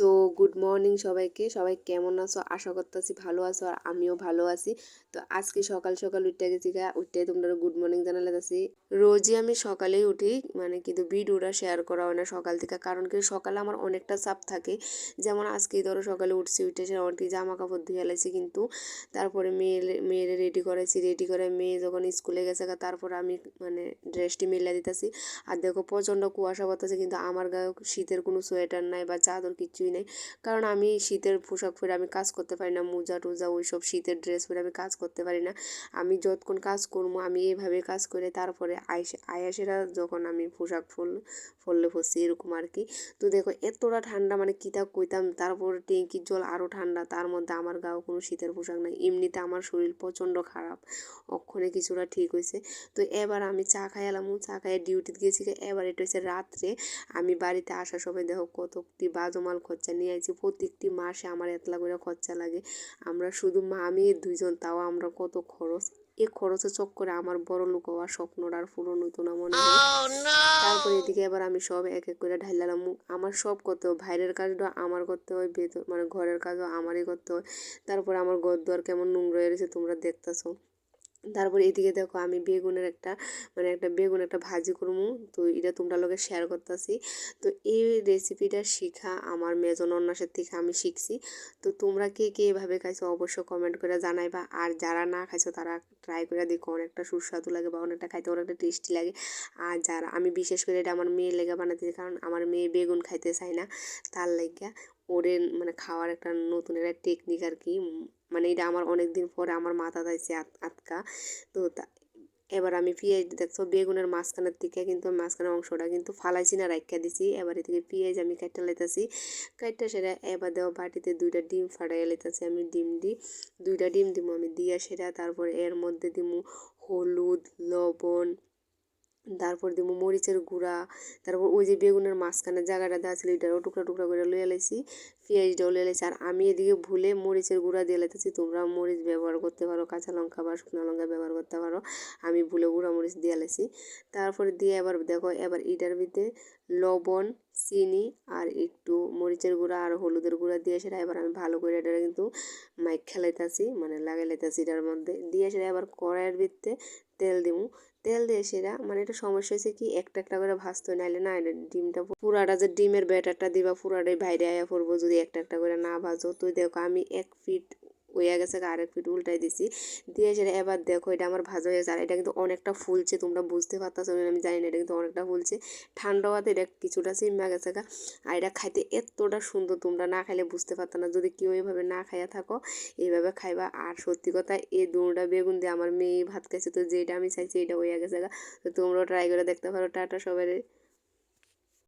So good morning সবাইকে। সবাই কেমন আছো? আশা করতেছি ভালো আছো আর আমিও ভালো আছি। তো আজকে সকাল সকাল উঠতে গেছি গা উঠতে তোমরা গুড মর্নিং জানালে আছি রোজই আমি সকালেই উঠি মানে কিন্তু ভিডিওটা শেয়ার করা হয় না সকাল থেকে, কারণ কি সকালে আমার অনেকটা চাপ থাকে। যেমন আজকে ধরো সকালে উঠছি, উঠে সে অনেক জামা কাপড় ধুয়ে এলাইছি কিন্তু, তারপরে মেয়ে মেয়েরে রেডি করেছি রেডি করে মেয়ে যখন স্কুলে গেছে তারপর আমি মানে ড্রেসটি মেলে দিতেছি। আর দেখো প্রচণ্ড কুয়াশা পড়তেছে কিন্তু আমার গায়ে শীতের কোনো সোয়েটার নাই বা চাদর কিচ্ছুই নেই। কারণ আমি শীতের পোশাক পরে আমি কাজ করতে পারি না, মোজা টোজা ওই সব শীতের ড্রেস পরে আমি কাজ করতে পারি না। আমি যতক্ষণ কাজ করব আমি এভাবে কাজ করে তারপরে আয়সে আয়াসেরা যখন আমি পোশাক ফুল ফললে ফসছি এরকম আর কি তো দেখো এতটা ঠান্ডা মানে কিতা কইতাম, তারপর ট্যাঙ্কির জল আরও ঠান্ডা, তার মধ্যে আমার গাও কোনো শীতের পোশাক নাই। এমনিতে আমার শরীর প্রচণ্ড খারাপ, অক্ষণে কিছুটা ঠিক হয়েছে তো এবার আমি চা খাই এলাম চা খাইয়ে ডিউটিতে গেছি এবার এটা হচ্ছে রাত্রে আমি বাড়িতে আসার সময় দেখো কতটি বাজমাল খরচা নিয়ে আইছি। প্রত্যেকটি মাসে আমার এতলা করে খরচা লাগে। আমরা শুধু মা, আমি দুইজন, তাও আমরা কত খরচ। এ খরচের চক্করে আমার বড় লোক হওয়ার স্বপ্নটা আর পূরণ হইতো না মনে হয়। তারপরে এদিকে এবার আমি সব এক এক করে ঢাইলাম আমার সব করতে হয়। বাইরের কাজটা আমার করতে হয় ভেতর মানে ঘরের কাজও আমারই করতে হয়। তারপর আমার ঘর দোয়ার কেমন নোংরা হয়ে রয়েছে তোমরা দেখতেছো। তারপর এদিকে দেখো আমি বেগুনের একটা মানে একটা বেগুন একটা ভাজি করব তো এটা তোমরা লোকে শেয়ার করতেছি। তো এই রেসিপিটা শিখা, আমার মেজন অন্যাসের থেকে আমি শিখছি। তো তোমরা কে কে এভাবে খাইছো অবশ্যই কমেন্ট করে জানাইবা। আর যারা না খাইছো তারা ট্রাই করে দেখো, অনেকটা সুস্বাদু লাগে বা অনেকটা খাইতে অনেকটা টেস্টি লাগে। আর যারা, আমি বিশেষ করে এটা আমার মেয়ে লেগে বানাতে কারণ আমার মেয়ে বেগুন খাইতে চায় না। তার লেগে ওরে মানে খাওয়ার একটা নতুন একটা টেকনিক আর কি। মানে এটা আমার অনেক দিন পরে আমার মাথা যাইছে আটকা তো এবার আমি পেঁয়াজ, দেখছ, বেগুনের মাঝখানের থেকে কিন্তু মাঝখানের অংশটা কিন্তু ফালাইছি না রাখা দিছি। এবার এ থেকে পেঁয়াজ আমি কাটতে লাইতেছি। কাটতে সেটা এবার দেওয়া বাটিতে দুইটা ডিম ফাটাই লাইতেছি আমি, ডিম দিই দুইটা ডিম দিব আমি, দিয়া সেটা তারপর এর মধ্যে দিমু হলুদ, লবণ তারপর দিব মরিচের গুঁড়া, তারপর ওই যে বেগুনের মাঝখানে জায়গাটা দেওয়া ছিল এটারও টুকরা টুকরা করে লইয়া লাইছি, পেঁয়াজটাও লইয়া লাইছি, আর আমি এদিকে ভুলে মরিচের গুঁড়া দিয়ে লাইতেছি। তোমরা মরিচ ব্যবহার করতে পারো, কাঁচা লঙ্কা বা শুকনো লঙ্কা ব্যবহার করতে পারো, আমি ভুলে গুঁড়া মরিচ দিয়ে লাইছি। তারপর দিয়ে এবার দেখো, এবার এটার ভিতরে লবণ চিনি আর একটু মরিচের গুঁড়া আর হলুদের গুঁড়া দিয়ে সেটা এবার আমি ভালো করে এটা কিন্তু মাইক খেলাইতেছি মানে লাগাই লাইতেছি এটার মধ্যে। দিয়ে সেটা এবার কড়াইয়ের ভিত্তে তেল দিমু। তেল দিয়ে সেটা মানে এটা সমস্যা হয়েছে কি, একটা একটা করে ভাজতে নাইলে না এটা ডিমটা পুরাটা যে ডিমের ব্যাটারটা দিবা, পুরাটাই বাইরে আয়া পড়ব যদি একটা একটা করে না ভাজো। তো দেখো আমি এক ফিট হয়ে গেছে আরেক ফিট উল্টাই দিছি। দিয়ে সেটা এবার দেখো, এটা আমার ভাজা হয়ে আর এটা কিন্তু অনেকটা ফুলছে, তোমরা বুঝতে পারতেছো আমি জানি না, এটা কিন্তু অনেকটা ফুলছে। ঠান্ডা হওয়াতে এটা কিছুটা সিমা গেছে গা। আর এটা খাইতে এতটা সুন্দর, তোমরা না খাইলে বুঝতে পারতো না। যদি কেউ এইভাবে না খাইয়া থাকো, এইভাবে খাইবা। আর সত্যি কথা, এই দুটা বেগুন দিয়ে আমার মেয়ে ভাত খাইছে, তো যেটা আমি চাইছি এটা হয়ে গেছে গা। তো তোমরাও ট্রাই করে দেখতে পারো। টাটা সবাই